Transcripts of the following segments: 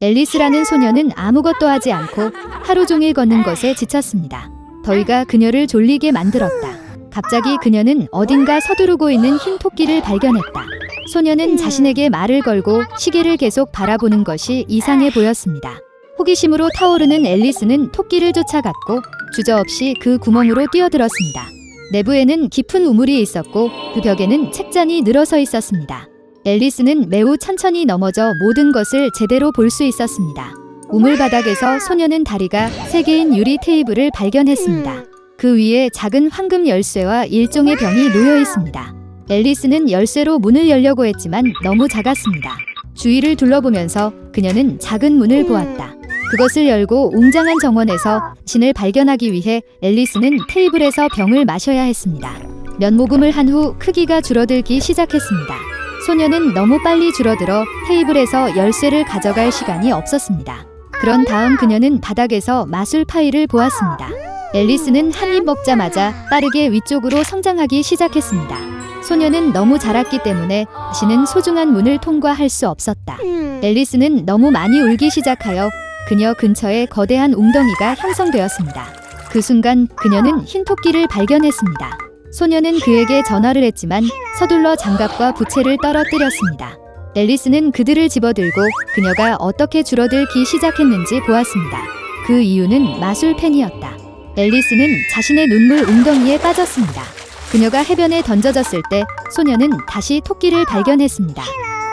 앨리스라는 소녀는 아무것도 하지 않고 하루 종일 걷는 것에 지쳤습니다. 더위가 그녀를 졸리게 만들었다. 갑자기 그녀는 어딘가 서두르고 있는 흰 토끼를 발견했다. 소녀는 자신에게 말을 걸고 시계를 계속 바라보는 것이 이상해 보였습니다. 호기심으로 타오르는 앨리스는 토끼를 쫓아갔고 주저없이 그 구멍으로 뛰어들었습니다. 내부에는 깊은 우물이 있었고 그 벽에는 책잔이 늘어서 있었습니다. 앨리스는 매우 천천히 넘어져 모든 것을 제대로 볼 수 있었습니다. 우물 바닥에서 소녀는 다리가 세 개인 유리 테이블을 발견했습니다. 그 위에 작은 황금 열쇠와 일종의 병이 놓여 있습니다. 앨리스는 열쇠로 문을 열려고 했지만 너무 작았습니다. 주위를 둘러보면서 그녀는 작은 문을 보았다. 그것을 열고 웅장한 정원에서 신을 발견하기 위해 앨리스는 테이블에서 병을 마셔야 했습니다. 몇 모금을 한 후 크기가 줄어들기 시작했습니다. 소녀는 너무 빨리 줄어들어 테이블에서 열쇠를 가져갈 시간이 없었습니다. 그런 다음 그녀는 바닥에서 마술 파이를 보았습니다. 앨리스는 한 입 먹자마자 빠르게 위쪽으로 성장하기 시작했습니다. 소녀는 너무 자랐기 때문에 다시는 소중한 문을 통과할 수 없었다. 앨리스는 너무 많이 울기 시작하여 그녀 근처에 거대한 웅덩이가 형성되었습니다. 그 순간 그녀는 흰 토끼를 발견했습니다. 소녀는 그에게 전화를 했지만 서둘러 장갑과 부채를 떨어뜨렸습니다. 앨리스는 그들을 집어들고 그녀가 어떻게 줄어들기 시작했는지 보았습니다. 그 이유는 마술 펜이었다. 앨리스는 자신의 눈물 웅덩이에 빠졌습니다. 그녀가 해변에 던져졌을 때 소녀는 다시 토끼를 발견했습니다.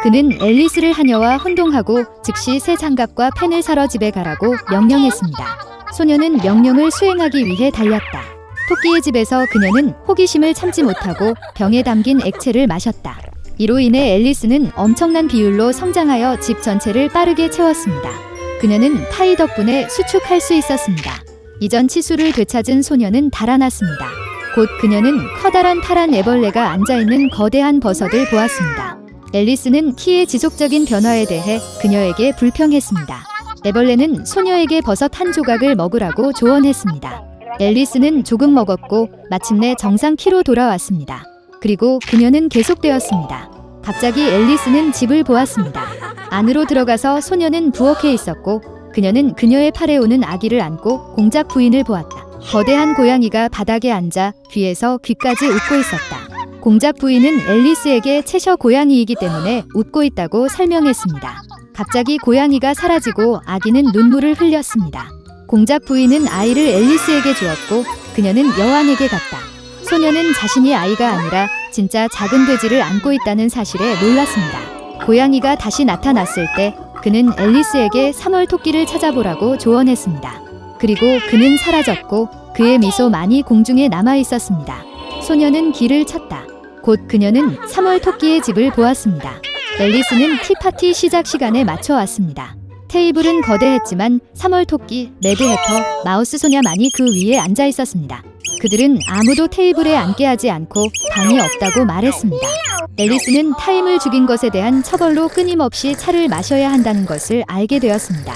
그는 앨리스를 하녀와 혼동하고 즉시 새 장갑과 펜을 사러 집에 가라고 명령했습니다. 소녀는 명령을 수행하기 위해 달렸다. 토끼의 집에서 그녀는 호기심을 참지 못하고 병에 담긴 액체를 마셨다. 이로 인해 앨리스는 엄청난 비율로 성장하여 집 전체를 빠르게 채웠습니다. 그녀는 파이 덕분에 수축할 수 있었습니다. 이전 치수를 되찾은 소녀는 달아났습니다. 곧 그녀는 커다란 파란 애벌레가 앉아있는 거대한 버섯을 보았습니다. 앨리스는 키의 지속적인 변화에 대해 그녀에게 불평했습니다. 애벌레는 소녀에게 버섯 한 조각을 먹으라고 조언했습니다. 앨리스는 조금 먹었고 마침내 정상 키로 돌아왔습니다. 그리고 그녀는 계속되었습니다. 갑자기 앨리스는 집을 보았습니다. 안으로 들어가서 소녀는 부엌에 있었고 그녀는 그녀의 팔에 오는 아기를 안고 공작 부인을 보았다. 거대한 고양이가 바닥에 앉아 귀에서 귀까지 웃고 있었다. 공작 부인은 앨리스에게 채셔 고양이이기 때문에 웃고 있다고 설명했습니다. 갑자기 고양이가 사라지고 아기는 눈물을 흘렸습니다. 공작 부인은 아이를 앨리스에게 주었고 그녀는 여왕에게 갔다. 소녀는 자신이 아이가 아니라 진짜 작은 돼지를 안고 있다는 사실에 놀랐습니다. 고양이가 다시 나타났을 때 그는 앨리스에게 3월 토끼를 찾아보라고 조언했습니다. 그리고 그는 사라졌고 그의 미소만이 공중에 남아 있었습니다. 소녀는 길을 찾다. 곧 그녀는 3월 토끼의 집을 보았습니다. 앨리스는 티파티 시작 시간에 맞춰 왔습니다. 테이블은 거대했지만 3월 토끼, 레드해터, 마우스 소냐만이 그 위에 앉아 있었습니다. 그들은 아무도 테이블에 앉게 하지 않고 방이 없다고 말했습니다. 앨리스는 타임을 죽인 것에 대한 처벌로 끊임없이 차를 마셔야 한다는 것을 알게 되었습니다.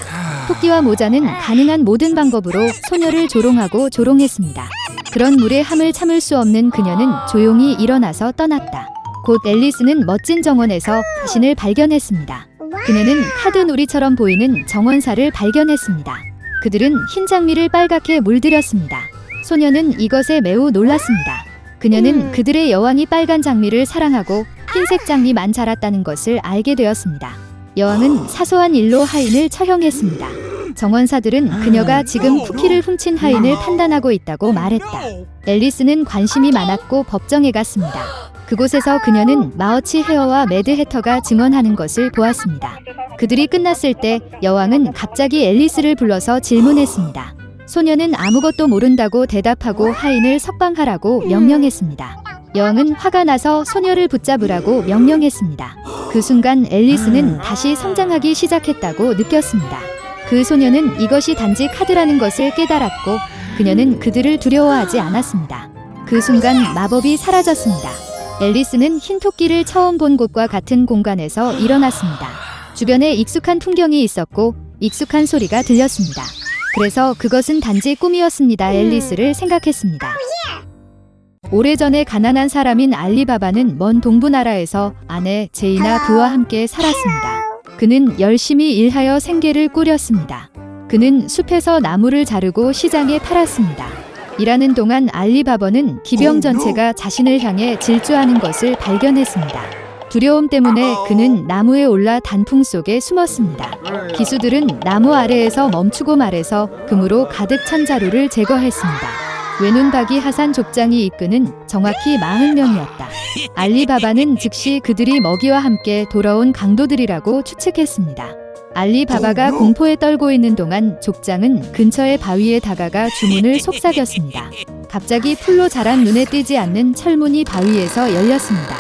토끼와 모자는 가능한 모든 방법으로 소녀를 조롱하고 조롱했습니다. 그런 물의 함을 참을 수 없는 그녀는 조용히 일어나서 떠났다. 곧 앨리스는 멋진 정원에서 자신을 발견했습니다. 그녀는 카드 놀이처럼 보이는 정원사를 발견했습니다. 그들은 흰 장미를 빨갛게 물들였습니다. 소녀는 이것에 매우 놀랐습니다. 그녀는 그들의 여왕이 빨간 장미를 사랑하고 흰색 장미만 자랐다는 것을 알게 되었습니다. 여왕은 사소한 일로 하인을 처형했습니다. 정원사들은 그녀가 지금 쿠키를 훔친 하인을 판단하고 있다고 말했다. 앨리스는 관심이 많았고 법정에 갔습니다. 그곳에서 그녀는 마어치 헤어와 매드 해터가 증언하는 것을 보았습니다. 그들이 끝났을 때 여왕은 갑자기 앨리스를 불러서 질문했습니다. 소녀는 아무것도 모른다고 대답하고 하인을 석방하라고 명령했습니다. 여왕은 화가 나서 소녀를 붙잡으라고 명령했습니다. 그 순간 앨리스는 다시 성장하기 시작했다고 느꼈습니다. 그 소녀는 이것이 단지 카드라는 것을 깨달았고 그녀는 그들을 두려워하지 않았습니다. 그 순간 마법이 사라졌습니다. 앨리스는 흰 토끼를 처음 본 곳과 같은 공간에서 일어났습니다. 주변에 익숙한 풍경이 있었고 익숙한 소리가 들렸습니다. 그래서 그것은 단지 꿈이었습니다. 앨리스를 생각했습니다. 오래전에 가난한 사람인 알리바바는 먼 동부 나라에서 아내 제이나 그와 함께 살았습니다. 그는 열심히 일하여 생계를 꾸렸습니다. 그는 숲에서 나무를 자르고 시장에 팔았습니다. 일하는 동안 알리바버는 기병 전체가 자신을 향해 질주하는 것을 발견했습니다. 두려움 때문에 그는 나무에 올라 단풍 속에 숨었습니다. 기수들은 나무 아래에서 멈추고 말해서 금으로 가득 찬 자루를 제거했습니다. 외눈박이 하산 족장이 이끄는 정확히 40명이었다. 알리바바는 즉시 그들이 먹이와 함께 돌아온 강도들이라고 추측했습니다. 알리바바가 공포에 떨고 있는 동안 족장은 근처의 바위에 다가가 주문을 속삭였습니다. 갑자기 풀로 자란 눈에 띄지 않는 철문이 바위에서 열렸습니다.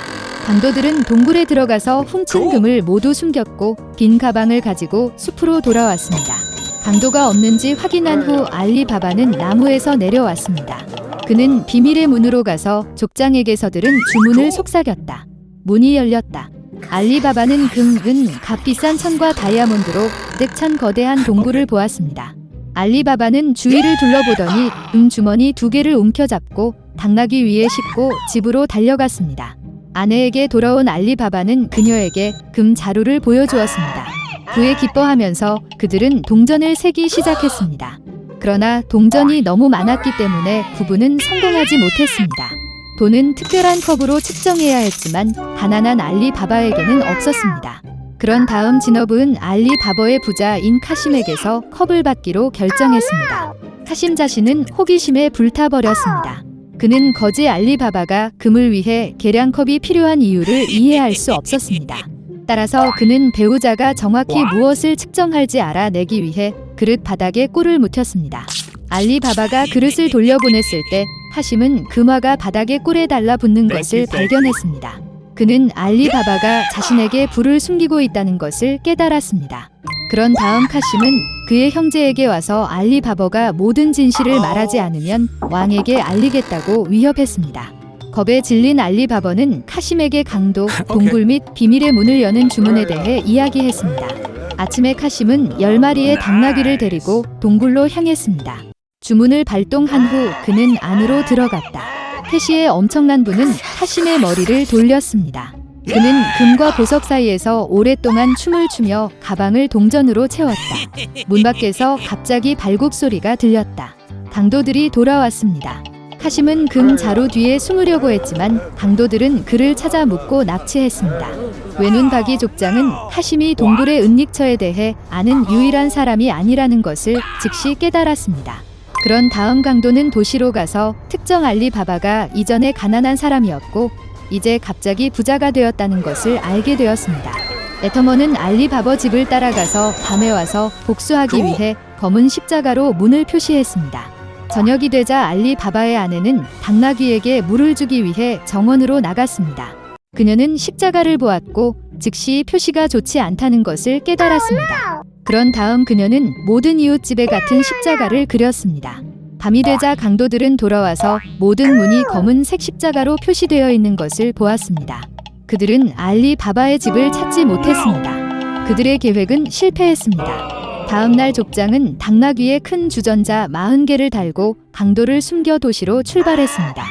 강도들은 동굴에 들어가서 훔친 금을 모두 숨겼고 빈 가방을 가지고 숲으로 돌아왔습니다. 강도가 없는지 확인한 후 알리바바는 나무에서 내려왔습니다. 그는 비밀의 문으로 가서 족장에게서 들은 주문을 속삭였다. 문이 열렸다. 알리바바는 금, 은, 값비싼 천과 다이아몬드로 가득 찬 거대한 동굴을 보았습니다. 알리바바는 주위를 둘러보더니 금 주머니 두 개를 움켜잡고 당나귀 위에 싣고 집으로 달려갔습니다. 아내에게 돌아온 알리바바는 그녀에게 금 자루를 보여주었습니다. 그에 기뻐하면서 그들은 동전을 세기 시작했습니다. 그러나 동전이 너무 많았기 때문에 부부는 성공하지 못했습니다. 돈은 특별한 컵으로 측정해야 했지만 가난한 알리바바에게는 없었습니다. 그런 다음 진업은 알리바버의 부자인 카심에게서 컵을 받기로 결정했습니다. 카심 자신은 호기심에 불타버렸습니다. 그는 거지 알리바바가 금을 위해 계량컵이 필요한 이유를 이해할 수 없었습니다. 따라서 그는 배우자가 정확히 무엇을 측정할지 알아내기 위해 그릇 바닥에 꿀을 묻혔습니다. 알리바바가 그릇을 돌려보냈을 때 하심은 금화가 바닥에 꿀에 달라붙는 것을 발견했습니다. 그는 알리바바가 자신에게 불을 숨기고 있다는 것을 깨달았습니다. 그런 다음 카심은 그의 형제에게 와서 알리바버가 모든 진실을 말하지 않으면 왕에게 알리겠다고 위협했습니다. 겁에 질린 알리바버는 카심에게 강도, 동굴 및 비밀의 문을 여는 주문에 대해 이야기했습니다. 아침에 카심은 10마리의 당나귀를 데리고 동굴로 향했습니다. 주문을 발동한 후 그는 안으로 들어갔다. 태시의 엄청난 분은 카심의 머리를 돌렸습니다. 그는 금과 보석 사이에서 오랫동안 춤을 추며 가방을 동전으로 채웠다. 문 밖에서 갑자기 발굽 소리가 들렸다. 강도들이 돌아왔습니다. 카심은 금 자루 뒤에 숨으려고 했지만 강도들은 그를 찾아 묶고 납치했습니다. 외눈박이 족장은 카심이 동굴의 은닉처에 대해 아는 유일한 사람이 아니라는 것을 즉시 깨달았습니다. 그런 다음 강도는 도시로 가서 특정 알리바바가 이전에 가난한 사람이었고 이제 갑자기 부자가 되었다는 것을 알게 되었습니다. 에터먼은 알리바버 집을 따라가서 밤에 와서 복수하기 위해 검은 십자가로 문을 표시했습니다. 저녁이 되자 알리바바의 아내는 당나귀에게 물을 주기 위해 정원으로 나갔습니다. 그녀는 십자가를 보았고 즉시 표시가 좋지 않다는 것을 깨달았습니다. 그런 다음 그녀는 모든 이웃집에 같은 십자가를 그렸습니다. 밤이 되자 강도들은 돌아와서 모든 문이 검은색 십자가로 표시되어 있는 것을 보았습니다. 그들은 알리 바바의 집을 찾지 못했습니다. 그들의 계획은 실패했습니다. 다음 날 족장은 당나귀의 큰 주전자 40개를 달고 강도를 숨겨 도시로 출발했습니다.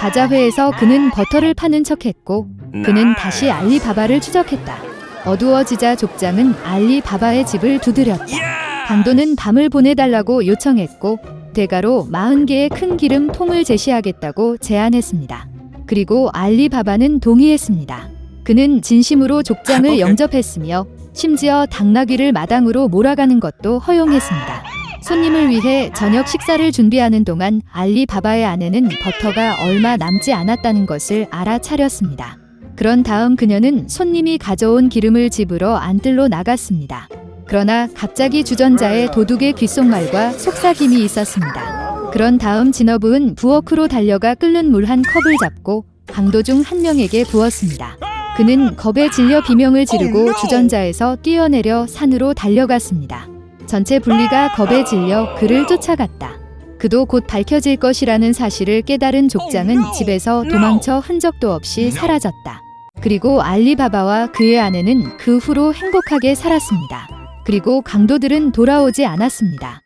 바자회에서 그는 버터를 파는 척했고 그는 다시 알리 바바를 추적했다. 어두워지자 족장은 알리바바의 집을 두드렸다. 강도는 밤을 보내달라고 요청했고 대가로 40개의 큰 기름 통을 제시하겠다고 제안했습니다. 그리고 알리바바는 동의했습니다. 그는 진심으로 족장을 영접했으며 심지어 당나귀를 마당으로 몰아가는 것도 허용했습니다. 손님을 위해 저녁 식사를 준비하는 동안 알리바바의 아내는 버터가 얼마 남지 않았다는 것을 알아차렸습니다. 그런 다음 그녀는 손님이 가져온 기름을 집으러 안뜰로 나갔습니다. 그러나 갑자기 주전자에 도둑의 귓속말과 속삭임이 있었습니다. 그런 다음 진어부은 부엌으로 달려가 끓는 물 한 컵을 잡고 강도 중 한 명에게 부었습니다. 그는 겁에 질려 비명을 지르고 주전자에서 뛰어내려 산으로 달려갔습니다. 전체 분리가 겁에 질려 그를 쫓아갔다. 그도 곧 밝혀질 것이라는 사실을 깨달은 족장은 집에서 도망쳐 흔적도 없이 사라졌다. 그리고 알리바바와 그의 아내는 그 후로 행복하게 살았습니다. 그리고 강도들은 돌아오지 않았습니다.